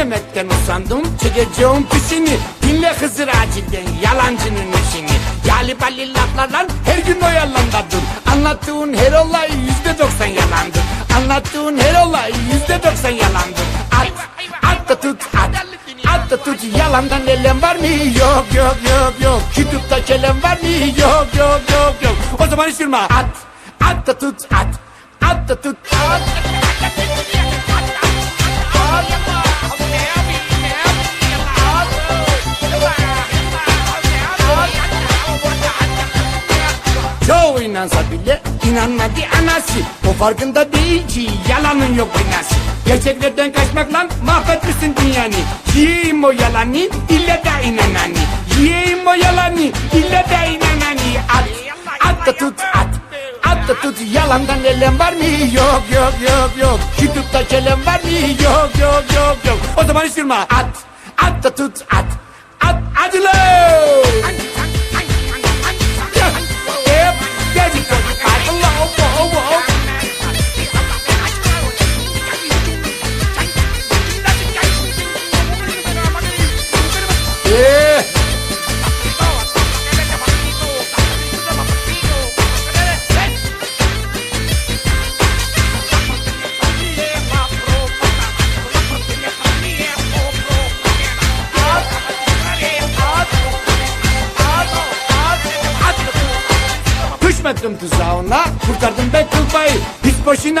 Söylemekten usandım çekeceğim pişini Dinle Hızır acilden yalancının işini. Balli laflarla her gün oyalandırdın Anlattığın her olay yüzde doksan yalandır. Anlattığın her olay yüzde doksan yalandır. At, at da tut at. At da tut yalandan elem var mı? Yok yok yok yok. Kitapta kelem var mı? Yok yok yok yok. O zaman hiç durma At, at da tut at. At da tut at Çoğu inansa bile inanmadı anası. O farkında değil ki yalanın yok binası Gerçeklerden kaçmakla mahvetmişsin dünyanı. Yiyeyim o yalanı ille de inananı Yiyeyim o yalanı ille de inananı At, at da tut at. At da tut yalandan elem var mı? Yok yok yok yok. Kitapta kelem var mı? Yok yok yok yok. O zaman hiç durma. At, at da tut at. At, hadi Düşmedim tuzağına Kurtardım ben kıl payı Hiç boşuna